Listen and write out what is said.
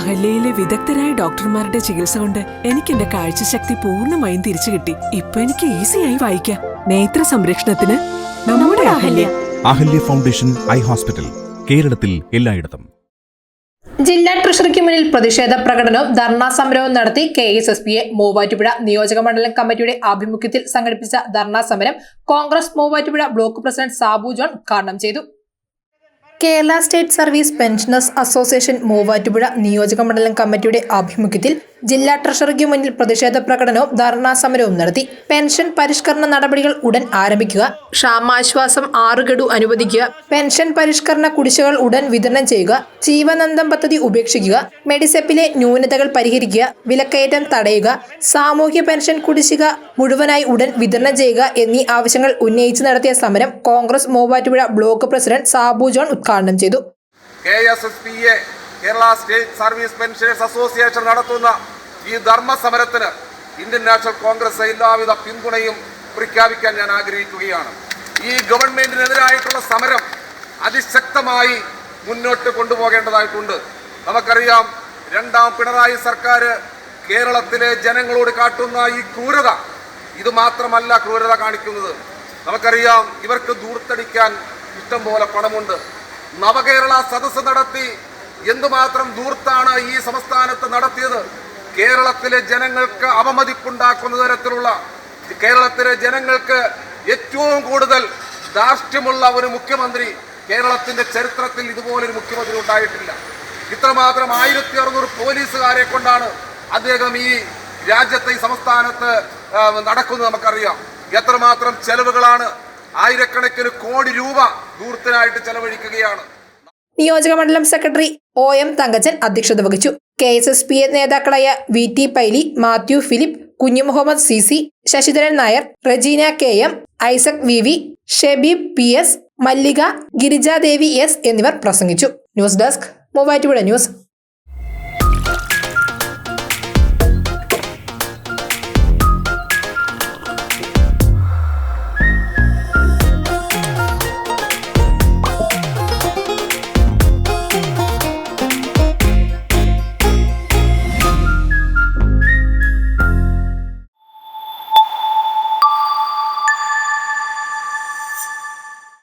അഹല്യയിലെ വിദഗ്ധരായ ഡോക്ടർമാരുടെ ചികിത്സ കൊണ്ട് എനിക്ക് എന്റെ കാഴ്ചശക്തി പൂർണമായും തിരിച്ചു കിട്ടി. ഇപ്പൊ എനിക്ക് ഈസിയായി വായിക്കാം. നേത്ര സംരക്ഷണത്തിന് നമ്മുടെ Ahalya. Ahalya foundation eye hospital കേരളത്തിൽ എല്ലായിടത്തും. ജില്ലാ ട്രഷറിക്ക് മുന്നിൽ പ്രതിഷേധ പ്രകടനവും ധർണാ സമരവും നടത്തി K S S P A Muvattupuzha നിയോജക മണ്ഡലം കമ്മിറ്റിയുടെ ആഭിമുഖ്യത്തിൽ സംഘടിപ്പിച്ച ധർണാ സമരം Congress Muvattupuzha block president Sabu John ഉദ്ഘാടനം ചെയ്തു. Kerala state service pensioners association Muvattupuzha നിയോജക മണ്ഡലം കമ്മിറ്റിയുടെ ആഭിമുഖ്യത്തിൽ ജില്ലാ ട്രഷറിക്ക് മുന്നിൽ പ്രതിഷേധ പ്രകടനവും ധർണാ സമരവും നടത്തി. പെൻഷൻ പരിഷ്കരണ നടപടികൾ ഉടൻ ആരംഭിക്കുക. ക്ഷാമാശ്വാസം ആറ് അനുവദിക്കുക. പെൻഷൻ പരിഷ്കരണ കുടിശ്ശികൾ ഉടൻ വിതരണം ചെയ്യുക. ജീവനന്ദം പദ്ധതി ഉപേക്ഷിക്കുക. മെഡിസെപ്പിലെ ന്യൂനതകൾ പരിഹരിക്കുക. വിലക്കയറ്റം തടയുക. സാമൂഹ്യ പെൻഷൻ കുടിശ്ശിക മുഴുവനായി ഉടൻ വിതരണം ചെയ്യുക എന്നീ ആവശ്യങ്ങൾ ഉന്നയിച്ച് നടത്തിയ സമരം Congress Muvattupuzha block president Sabu John ഉദ്ഘാടനം ചെയ്തു. Kerala state service pensioners association നടത്തുന്ന ഈ ധർമ്മ സമരത്തിന് ഇന്ത്യൻ നാഷണൽ കോൺഗ്രസ് എല്ലാവിധ പിന്തുണയും പ്രഖ്യാപിക്കാൻ ഞാൻ ആഗ്രഹിക്കുകയാണ്. ഈ ഗവൺമെന്റിനെതിരായിട്ടുള്ള സമരം അതിശക്തമായി മുന്നോട്ട് കൊണ്ടുപോകേണ്ടതായിട്ടുണ്ട്. നമുക്കറിയാം രണ്ടാം പിണറായി സർക്കാർ കേരളത്തിലെ ജനങ്ങളോട് കാട്ടുന്ന ഈ ക്രൂരത ഇത് മാത്രമല്ല ക്രൂരത കാണിക്കുന്നത്. നമുക്കറിയാം ഇവർക്ക് ദൂർത്തടിക്കാൻ ഇഷ്ടം പോലെ പണമുണ്ട്. നവകേരള സദസ്സ് നടത്തി എന്തുമാത്രം ദൂർത്താണ് ഈ സംസ്ഥാനത്ത് നടത്തിയത്? കേരളത്തിലെ ജനങ്ങൾക്ക് അവമതിപ്പുണ്ടാക്കുന്ന തരത്തിലുള്ള കേരളത്തിലെ ജനങ്ങൾക്ക് ഏറ്റവും കൂടുതൽ ധാർഷ്ട്യമുള്ള ഒരു മുഖ്യമന്ത്രി കേരളത്തിന്റെ ചരിത്രത്തിൽ ഇതുപോലൊരു മുഖ്യമന്ത്രി ഉണ്ടായിട്ടില്ല. ഇത്രമാത്രം ആയിരത്തി അറുന്നൂറ് പോലീസുകാരെ കൊണ്ടാണ് അദ്ദേഹം ഈ രാജ്യത്തെ ഈ സംസ്ഥാനത്ത് നടക്കുന്നത് നമുക്കറിയാം. എത്രമാത്രം ചെലവുകളാണ് ആയിരക്കണക്കിന് കോടി രൂപ ദൂരത്തിനായിട്ട് ചെലവഴിക്കുകയാണ്. നിയോജക മണ്ഡലം സെക്രട്ടറി ഒ എം തങ്കച്ചൻ അധ്യക്ഷത വഹിച്ചു. K S S P A നേതാക്കളായ V T Paily Mathew Philip Kunju Muhammad C C Sasidharan Nair Rajeena K M Isaac V V Shebeeb P S Mallika Girijadevi S എന്നിവർ പ്രസംഗിച്ചു. News desk Muvattupuzha news.